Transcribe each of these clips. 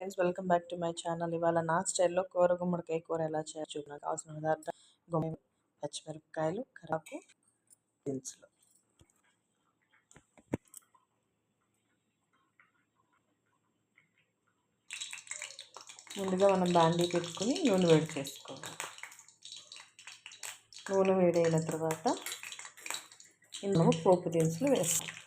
Friends welcome back to my channel. ఇవాళ నా స్టైల్లో కూర గుమ్మడికాయ కూర ఎలా చేయొచ్చు నాకు కావాల్సిన పదార్థం గుమ్మ పచ్చిమిరపకాయలు కరాకు దినుసులు. ముందుగా మనం బాండీ పెట్టుకుని నూనె వేడి చేసుకోవాలి. నూనె వేడైన తర్వాత ఇందులో పోపు దినుసులు వేస్తాం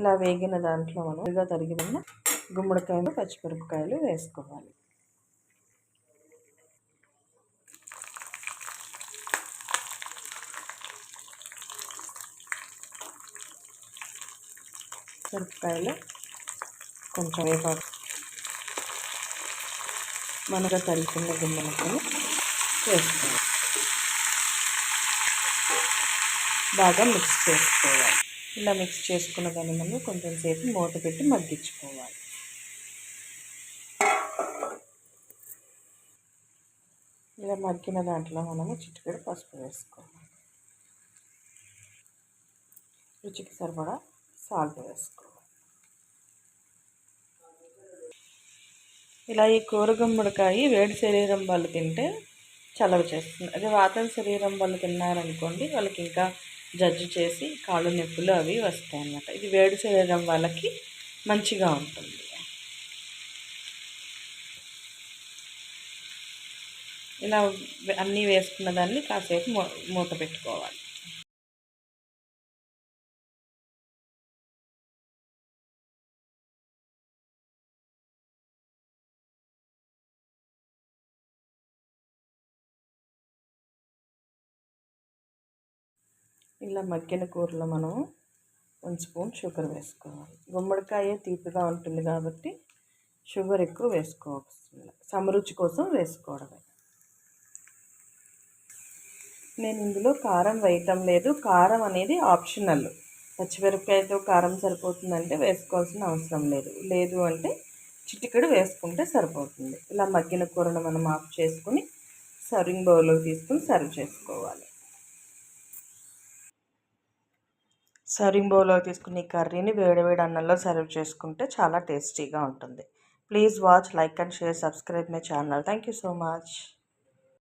ఇలా వేగిన దాంట్లో మనం ఇదిగా తరిగిన గుమ్మడికాయలు పచ్చిమిరపకాయలు వేసుకోవాలి. మిరపకాయలు కొంచెం వేపాకు మనగా తరిగిన గుమ్మడికాయలు వేసుకోవాలి. బాగా మిక్స్ చేసుకోవాలి. ఇలా మిక్స్ చేసుకున్న దాన్ని మనం కొంచెం సేపు మూత పెట్టి మగ్గించుకోవాలి. ఇలా మగ్గిన దాంట్లో మనము చిట్టుకడ పసుపు వేసుకోవాలి. రుచికి సరిపడా సాల్ట్ వేసుకోవాలి. ఇలా ఈ కూర గుమ్మడికాయ వేడి శరీరం వాళ్ళు తింటే చలవ చేస్తుంది. అదే వాతం శరీరం వాళ్ళు తిన్నారనుకోండి వాళ్ళకి ఇంకా జడ్జి చేసి కాళ్ళు నొప్పులు అవి వస్తాయి అన్నమాట. ఇది వేడి చేయడం వాళ్ళకి మంచిగా ఉంటుంది. ఇలా అన్నీ వేసుకున్న దాన్ని కాసేపు మూత పెట్టుకోవాలి. ఇలా మగ్గిన కూరలో మనం వన్ స్పూన్ షుగర్ వేసుకోవాలి. గుమ్మడికాయ తీపిగా ఉంటుంది కాబట్టి షుగర్ ఎక్కువ వేసుకోవాల్సింది సమరుచి కోసం వేసుకోవడమే. నేను ఇందులో కారం వేయటం లేదు. కారం అనేది ఆప్షనల్. పచ్చిమిరపకాయతో కారం సరిపోతుందంటే వేసుకోవాల్సిన అవసరం లేదు. లేదు అంటే చిటికెడు వేసుకుంటే సరిపోతుంది. ఇలా మగ్గిన కూరను మనం ఆఫ్ చేసుకుని సర్వింగ్ బౌల్లోకి తీసుకుని సర్వ్ చేసుకోవాలి. సర్వింగ్ బౌల్లో తీసుకుని కర్రీని వేడివేడి అన్నంలో సర్వ్ చేసుకుంటే చాలా టేస్టీగా ఉంటుంది. Please watch like and share subscribe my channel. Thank you so much.